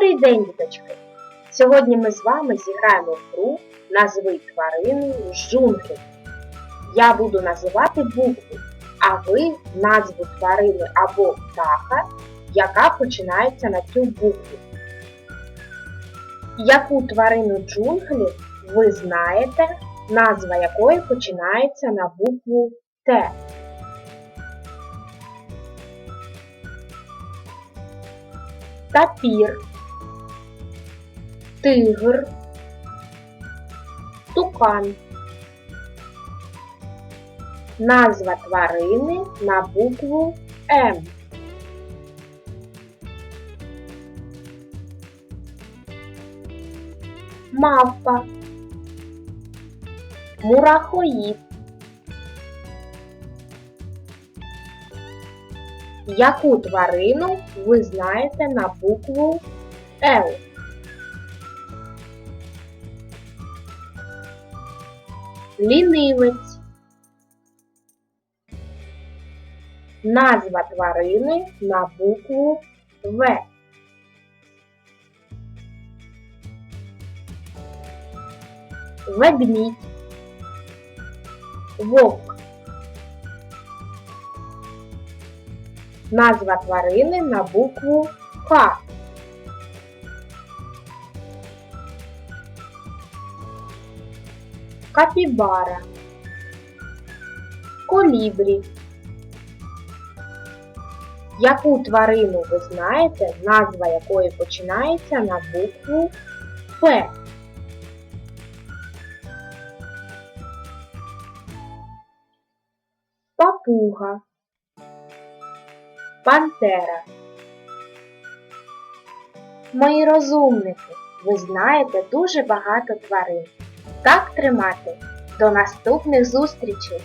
Добрий день, діточки! Сьогодні ми з вами зіграємо в гру Назви тварину з джунглів. Я буду називати букву, а ви назву тварини або птаха, яка починається на цю букву. Яку тварину джунглів ви знаєте, назва якої починається на букву Т? Тапір, тигр, тукан. Назва тварини на букву М. Мавпа, мурахоїд. Яку тварину ви знаєте на букву Л? Лінивець. Назва тварини на букву В. Ведмідь. Вовк. Назва тварини на букву К. Капібара. Колібрі. Яку тварину ви знаєте, назва якої починається на букву П? Папуга. Пантера. Мої розумники, ви знаєте дуже багато тварин. Так тримати. До наступних зустрічей!